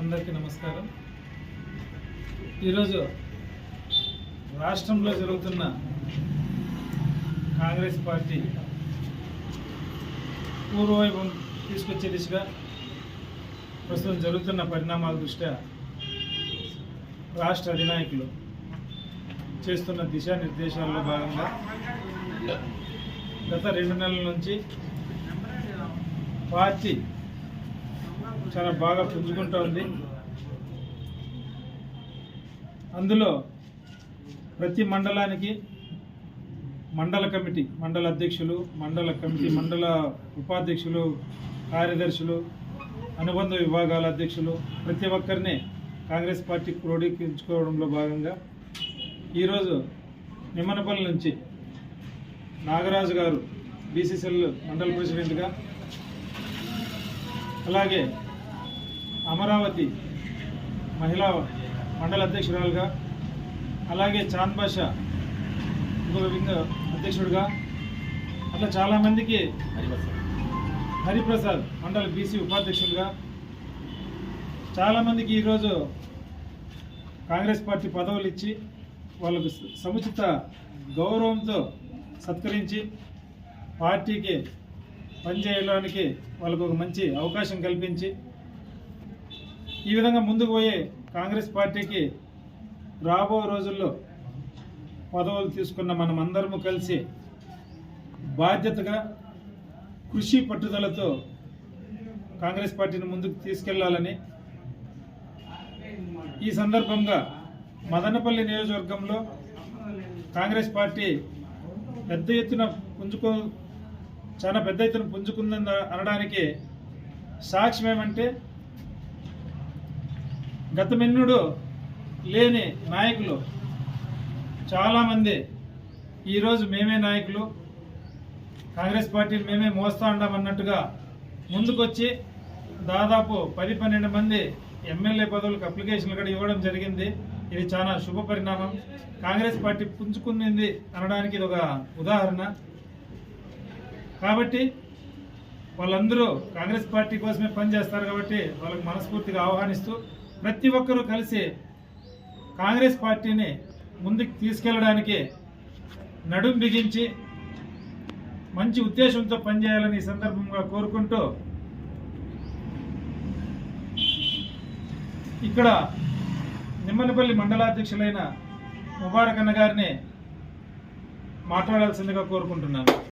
అందరికీ నమస్కారం. ఈరోజు రాష్ట్రంలో జరుగుతున్న కాంగ్రెస్ పార్టీ పూర్వవైభవం తీసుకొచ్చే దిశగా ప్రస్తుతం జరుగుతున్న పరిణామాల దృష్ట్యా రాష్ట్ర అధినాయకులు చేస్తున్న దిశానిర్దేశాల్లో భాగంగా గత రెండు నెలల నుంచి పార్టీ చాలా బాగా పుంజుకుంటూ ఉంది. అందులో ప్రతి మండలానికి మండల కమిటీ మండల అధ్యక్షులు మండల కమిటీ మండల ఉపాధ్యక్షులు కార్యదర్శులు అనుబంధ విభాగాల అధ్యక్షులు ప్రతి ఒక్కరిని కాంగ్రెస్ పార్టీ క్రోడీకరించుకోవడంలో భాగంగా ఈరోజు నిమ్మనపల్లి నుంచి నాగరాజు గారు బీసీసీఎల్ మండల ప్రెసిడెంట్గా అలాగే అమరావతి మహిళా మండల అధ్యక్షురాలుగా అలాగే చాంద్ బాషా ఇంకొక వింగ అధ్యక్షుడిగా అట్లా చాలామందికి హరిప్రసాద్ మండల బీసీ ఉపాధ్యక్షులుగా చాలామందికి ఈరోజు కాంగ్రెస్ పార్టీ పదవులు ఇచ్చి వాళ్ళకు సముచిత గౌరవంతో సత్కరించి పార్టీకి పనిచేయడానికి వాళ్ళకు ఒక మంచి అవకాశం కల్పించి ఈ విధంగా ముందుకు పోయే కాంగ్రెస్ పార్టీకి రాబో రోజుల్లో పదవులు తీసుకున్న మనం అందరము కలిసి బాధ్యతగా కృషి పట్టుదలతో కాంగ్రెస్ పార్టీని ముందుకు తీసుకెళ్ళాలని ఈ సందర్భంగా మదనపల్లి నియోజకవర్గంలో కాంగ్రెస్ పార్టీ పెద్ద ఎత్తున పుంజుకో చాలా పెద్ద ఎత్తున పుంజుకుందని అనడానికి సాక్ష్యం ఏమంటే గతమెన్నుడు లేని నాయకులు చాలామంది ఈరోజు మేమే నాయకులు. కాంగ్రెస్ పార్టీని మేమే మోస్తా ఉంటామన్నట్టుగా ముందుకొచ్చి దాదాపు పది పన్నెండు మంది ఎమ్మెల్యే పదవులకు అప్లికేషన్లు కూడా ఇవ్వడం జరిగింది. ఇది చాలా శుభ పరిణామం. కాంగ్రెస్ పార్టీ పుంజుకుంది అనడానికి ఇది ఒక ఉదాహరణ. కాబట్టి వాళ్ళందరూ కాంగ్రెస్ పార్టీ కోసమే పనిచేస్తారు కాబట్టి వాళ్ళకి మనస్ఫూర్తిగా ఆహ్వానిస్తూ ప్రతి ఒక్కరూ కలిసి కాంగ్రెస్ పార్టీని ముందుకు తీసుకెళ్ళడానికి నడుం బిగించి మంచి ఉద్దేశంతో పనిచేయాలని ఈ సందర్భంగా కోరుకుంటూ ఇక్కడ నిమ్మలపల్లి మండలాధ్యక్షులైన ముబారక్ అన్న గారిని మాట్లాడాల్సిందిగా కోరుకుంటున్నాను.